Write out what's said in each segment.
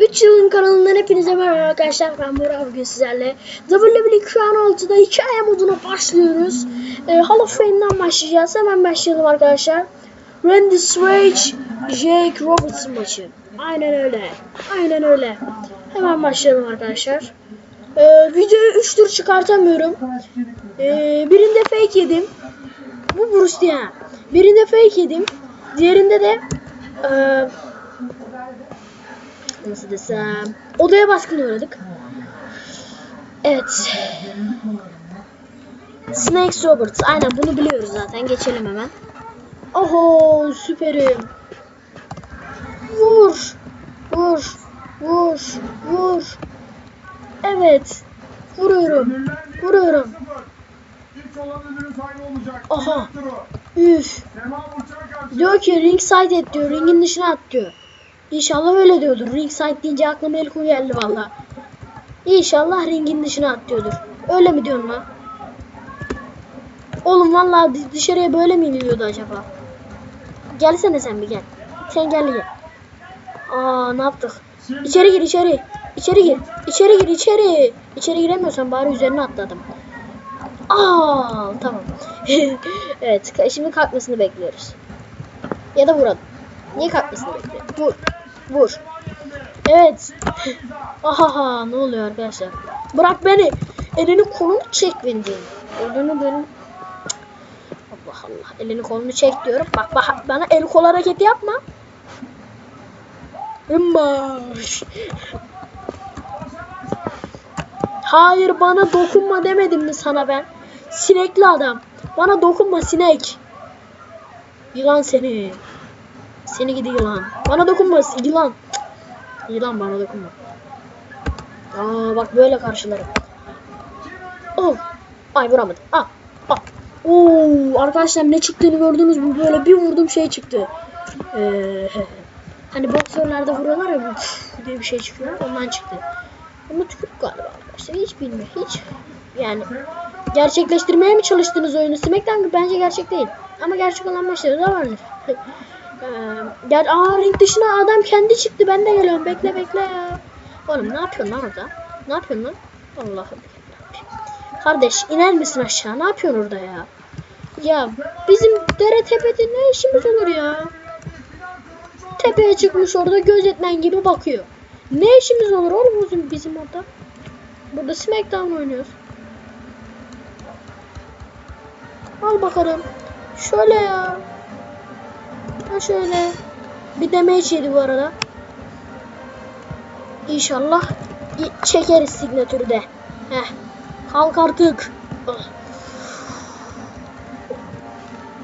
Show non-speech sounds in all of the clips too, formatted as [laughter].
3 yılın kanalından hepinize merhaba arkadaşlar. Ben Burak bugün sizlerle WWE şu an 6'da hikaye moduna başlıyoruz. Ee, Hall of Fame'den başlayacağız. Hemen başlayalım arkadaşlar. Randy Savage, Jake Robertson maçı. Aynen öyle. Aynen öyle. Hemen başlayalım arkadaşlar. Ee, videoyu 3 tur çıkartamıyorum. Ee, birinde fake yedim. Bu Bruce ha. Birinde fake yedim. Diğerinde de eee nasıl desem odaya baskın uğradık. Evet. Snakes Roberts. Aynen bunu biliyoruz zaten. Geçelim hemen. Oho süperim. Vur. Vur. Vur. Vur. Evet. Vuruyorum. Vuruyorum. Aha. Üf. Diyor ki ringside et diyor. Ringin dışına at diyor. İnşallah öyle diyordur. Ringside deyince aklıma el geldi valla. İnşallah ringin dışına at diyordur. Öyle mi diyorsun lan? Oğlum valla dışarıya böyle mi iniliyordu acaba? Gelsene sen bir gel. Sen gel gel. Aa ne yaptık? İçeri gir içeri. İçeri gir. İçeri gir içeri. İçeri giremiyorsan bari üzerine atladım. Aa tamam. [laughs] evet şimdi kalkmasını bekliyoruz. Ya da vuralım. Niye kalkmasını bekliyoruz? Vur. Vur. Evet. Ahaha ne oluyor arkadaşlar? Bırak beni. Elini kolunu çek Vinci. Elini benim. Allah Allah. Elini kolunu çek diyorum. Bak, bak bana el kol hareketi yapma. Hımbaş. Hayır bana dokunma demedim mi sana ben? Sinekli adam. Bana dokunma sinek. Yılan seni. Seni gidi yılan. Bana dokunma yılan. Yılan bana dokunma. Aa bak böyle karşılarım. Oh. Ay vuramadım. Ah. Ah. Oo arkadaşlar ne çıktığını gördünüz mü? Böyle bir vurdum şey çıktı. Ee, [laughs] hani boksörlerde vuruyorlar ya diye bir şey çıkıyor. Ondan çıktı. Ama tükürük galiba arkadaşlar. Hiç bilmiyorum. Hiç. Yani gerçekleştirmeye mi çalıştınız oyunu? Smackdown bence gerçek değil. Ama gerçek olan maçları da vardır. [laughs] Ee, gel aa ring dışına adam kendi çıktı. Ben de geliyorum. Bekle bekle ya. Oğlum ne yapıyorsun lan orada? Ne yapıyorsun lan? Allah'ım. Kardeş iner misin aşağı? Ne yapıyorsun orada ya? Ya bizim dere tepede ne işimiz olur ya? Tepeye çıkmış orada gözetmen gibi bakıyor. Ne işimiz olur oğlum bizim, bizim orada? Burada Smackdown oynuyoruz. Al bakalım. Şöyle ya. Ha şöyle. Bir damage yedi bu arada. İnşallah çekeriz signatürü de. Heh. Kalk artık.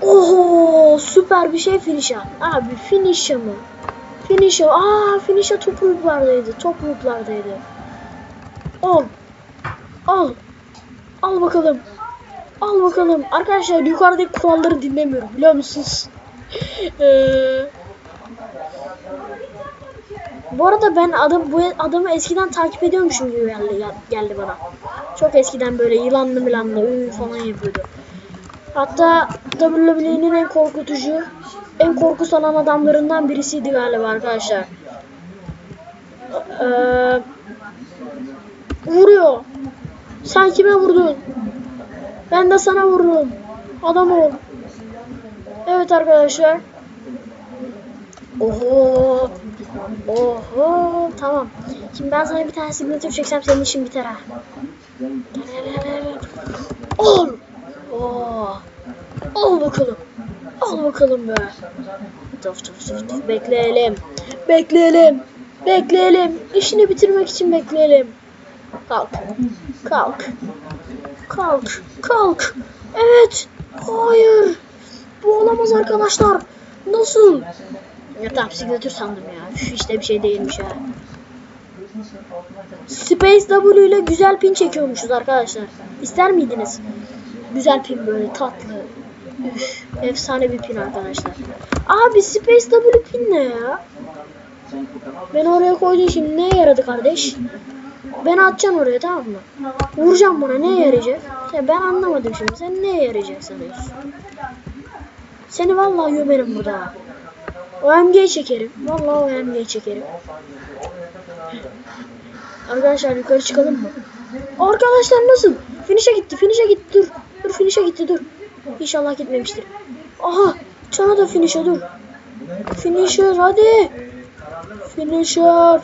Oho süper bir şey finisher. Abi finisher mı? Finisher. Aa finisher top rooplardaydı. Top rooplardaydı. Al. Al. Al bakalım. Al bakalım. Arkadaşlar yukarıdaki kuralları dinlemiyorum biliyor musunuz? Eee bu arada ben adam bu adamı eskiden takip ediyormuşum gibi geldi, geldi bana. Çok eskiden böyle yılanlı milanlı ıı falan yapıyordu. Hatta WWE'nin en korkutucu, en korku salan adamlarından birisiydi galiba arkadaşlar. Ee, vuruyor. Sen kime vurdun? Ben de sana vururum. Adam ol. Evet arkadaşlar. Oho. Oho. Tamam. Şimdi ben sana bir tane signature çeksem senin işin biter ha. Al. Oo. Al bakalım. Al bakalım be. Tıf tıf tıf tıf. Bekleyelim. Bekleyelim. Bekleyelim. İşini bitirmek için bekleyelim. Kalk. Kalk. Kalk. Kalk. Evet. Hayır. Bu olamaz arkadaşlar. Nasıl? Ya tamam signature sandım ya. Üf, işte bir şey değilmiş ha. Space W ile güzel pin çekiyormuşuz arkadaşlar. İster miydiniz? Güzel pin böyle tatlı. Üf, efsane bir pin arkadaşlar. Abi Space W pin ne ya? Ben oraya koydum şimdi neye yaradı kardeş? Ben atacağım oraya tamam mı? Vuracağım buna neye yarayacak? Ya ben anlamadım şimdi. Sen neye yarayacak sanıyorsun? Seni vallahi gömerim burada. OMG çekerim. Vallahi OMG çekerim. Arkadaşlar yukarı çıkalım mı? Arkadaşlar nasıl? Finish'e gitti, finish'e gitti. Dur. Dur finish'e gitti, dur. İnşallah gitmemiştir. Aha, sana da finish'e dur. Finisher hadi. Finisher.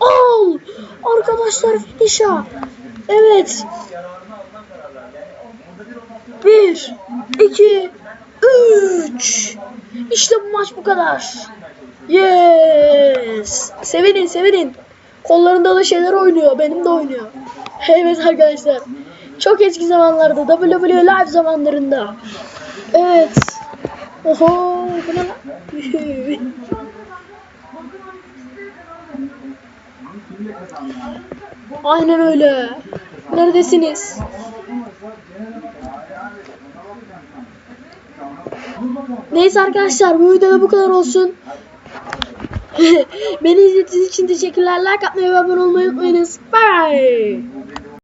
Al. Arkadaşlar finisher. Evet. Bir, iki, üç. İşte bu maç bu kadar. Yes. Sevinin sevinin. Kollarında da şeyler oynuyor. Benim de oynuyor. Evet arkadaşlar. Çok eski zamanlarda WWE Live zamanlarında. Evet. Oho bu ne? [laughs] Aynen öyle. Neredesiniz? Neyse arkadaşlar bu videoda bu kadar olsun. [laughs] Beni izlediğiniz için teşekkürler. Like atmayı ve abone olmayı unutmayınız. Bye.